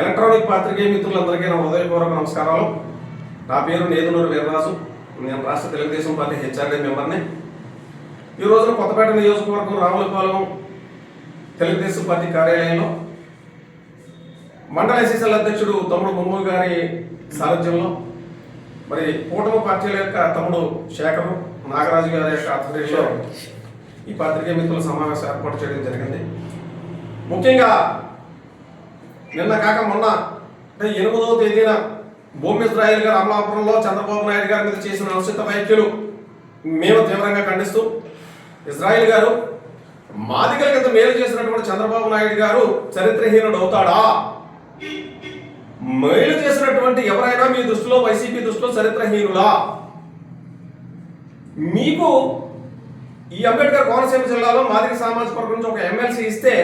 Electronic పాత్రికేయ మిత్రులందరికీ నా హృదయపూర్వక నమస్కారాలు. నా పేరు నేదునూరు వీరరాజు. నేను రాష్ట్ర తెలుగుదేశం పార్టీ హెచ్ఆర్డీ మెంబర్ని. ఈ రోజున కొత్తపేట నియోజకవర్గం రావులపాలెం తెలుగుదేశం పార్టీ కార్యాలయంలో మండల ఎస్ఎస్ఎల్ అధ్యక్షుడు తమ్ముడు ముమ్ము గారి సారథ్యంలో మరి కూటమి పార్టీల యొక్క తమ్ముడు శేఖరు నాగరాజు గారి యొక్క ఆధ్వర్యంలో ఈ పాత్రికేయ మిత్రుల సమావేశం ఏర్పాటు చేయడం జరిగింది. ముఖ్యంగా నిన్న కాక మొన్న అంటే ఎనిమిదవ తేదీన భూమి ఇజ్రాయిల్ గారు అమలాపురంలో చంద్రబాబు నాయుడు గారి మీద చేసిన అనుచిత వ్యాఖ్యలు మేము తీవ్రంగా ఖండిస్తూ ఇజ్రాయిల్ గారు మాదిగల కింద మేలు చేసినటువంటి చంద్రబాబు నాయుడు గారు చరిత్రహీనుడు అవుతాడా? మేలు చేసినటువంటి ఎవరైనా మీ దృష్టిలో వైసీపీ దృష్టిలో చరిత్రహీనులా? మీకు ఈ అంబేద్కర్ కోనసీమ జిల్లాలో మాదిక సామాజిక వర్గం నుంచి ఒక ఎమ్మెల్సీ ఇస్తే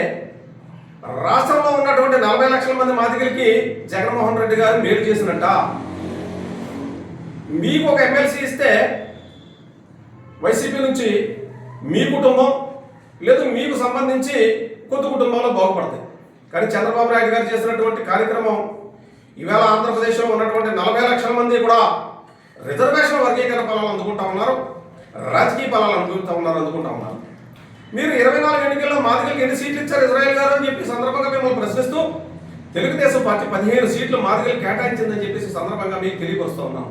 రాష్ట్రంలో లక్షల మంది మాదిగలకి జగన్మోహన్ రెడ్డి గారు మేలు చేసినట్ట మీకు ఒక ఎమ్మెల్సీ ఇస్తే వైసీపీ నుంచి మీ కుటుంబం లేదు మీకు సంబంధించి కొత్త కుటుంబాలు బాగుపడతాయి. కానీ చంద్రబాబు నాయుడు గారు చేసినటువంటి కార్యక్రమం ఈవేళ ఆంధ్రప్రదేశ్లో ఉన్నటువంటి నలభై లక్షల మంది కూడా రిజర్వేషన్ వర్గీకరణ ఫలాలు అందుకుంటా ఉన్నారు రాజకీయ ఫలాలు అందుకుంటా ఉన్నారు అందుకుంటా ఉన్నారు. మీరు ఇరవై నాలుగు ఎన్నికల్లో మాదిగలకు ఎన్ని సీట్లు ఇచ్చారు ఇజ్రాయెల్ గారు అని చెప్పి సందర్భంగా మిమ్మల్ని ప్రశ్నిస్తూ తెలుగుదేశం పార్టీ పదిహేను సీట్లు మాదిగలు కేటాయించిందని చెప్పేసి సందర్భంగా మీకు తెలియపరుస్తూ ఉన్నాం.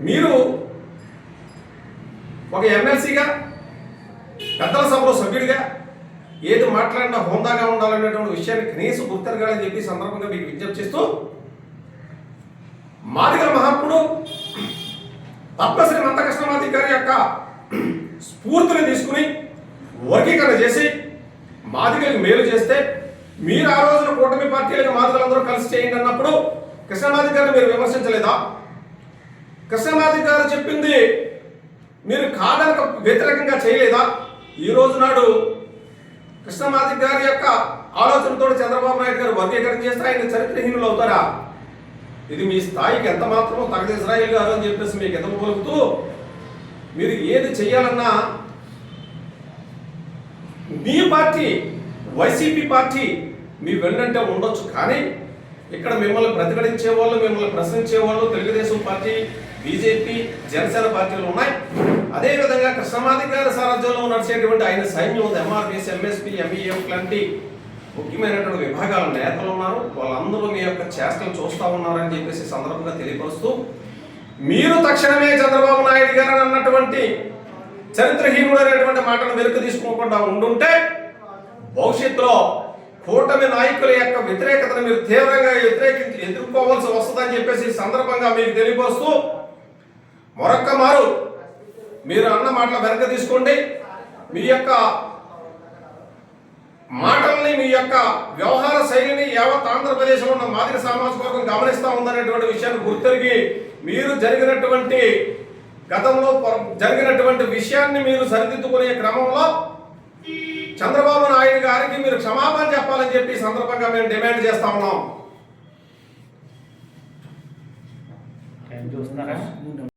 మీరు ఒక ఎమ్మెల్సీగా పెద్దల సభలో సభ్యుడిగా ఏది మాట్లాడినా హోందాగా ఉండాలనేటువంటి విషయాన్ని కనీసం గుర్తెరగాలని చెప్పి సందర్భంగా మీకు విజ్ఞప్తి చేస్తూ మాదిగల మహాత్ముడు పద్మశ్రీ మంతకృష్ణమాది గారి యొక్క స్ఫూర్తిని తీసుకుని వర్గీకరణ చేసి మాదిగలకు మేలు చేస్తే మీరు ఆ రోజున కూటమి పార్టీలకు మాదిగలందరూ కలిసి చేయండి అన్నప్పుడు కృష్ణమాది గారిని మీరు విమర్శించలేదా? కృష్ణమాది గారు చెప్పింది మీరు కాదనక వ్యతిరేకంగా చేయలేదా? ఈ రోజు నాడు కృష్ణమాది గారి యొక్క ఆలోచనతో చంద్రబాబు నాయుడు గారు వర్గీకరణ చేస్తే ఆయన చరిత్రహీనులు అవుతారా? ఇది మీ స్థాయికి ఎంత మాత్రమో తగదు ఇజ్రాయిల్ గారు అని చెప్పేసి మీకు ఎంత పలుకుతూ మీరు ఏది చేయాలన్నా మీ పార్టీ వైసీపీ పార్టీ మీ వెన్నంటే ఉండొచ్చు కానీ ఇక్కడ మిమ్మల్ని ప్రతిఘటించే వాళ్ళు మిమ్మల్ని ప్రశ్నించే వాళ్ళు తెలుగుదేశం పార్టీ బీజేపీ జనసేన పార్టీలు ఉన్నాయి. అదేవిధంగా కృష్ణమాధికార సారథ్యంలో నడిచేటువంటి ఆయన సైన్యం ఉంది. ఎంఆర్పిఎస్ ఎంఎస్పీ ఎంఈఎం లాంటి ముఖ్యమైనటువంటి విభాగాల నేతలు ఉన్నారు. వాళ్ళందరూ మీ యొక్క చేష్టలు చూస్తూ ఉన్నారని చెప్పేసి సందర్భంగా తెలియపరుస్తూ మీరు తక్షణమే చంద్రబాబు నాయుడు గారు అన్నటువంటి చరిత్రహీనుడు అనేటువంటి మాటను వెనుక తీసుకోకుండా ఉండుంటే భవిష్యత్తులో కూటమి నాయకుల యొక్క వ్యతిరేకతను మీరు తీవ్రంగా వ్యతిరేకించి ఎదుర్కోవాల్సి వస్తుందని చెప్పేసి ఈ సందర్భంగా మీకు తెలియపరుస్తూ మరొక్క మారు మీరు అన్న మాటల వెనక తీసుకోండి. మీ యొక్క మాటల్ని మీ యొక్క వ్యవహార శైలిని యావత్ ఆంధ్రప్రదేశ్లో ఉన్న మాదిరి సామాజిక వర్గం గమనిస్తూ ఉందనేటువంటి విషయాన్ని గుర్తెరిగి మీరు జరిగినటువంటి గతంలో జరిగినటువంటి విషయాన్ని మీరు సరిదిద్దుకునే క్రమంలో చంద్రబాబు నాయుడు గారికి మీరు క్షమాపణ చెప్పాలని చెప్పి సందర్భంగా మేము డిమాండ్ చేస్తా ఉన్నాం. చూస్తున్నారా?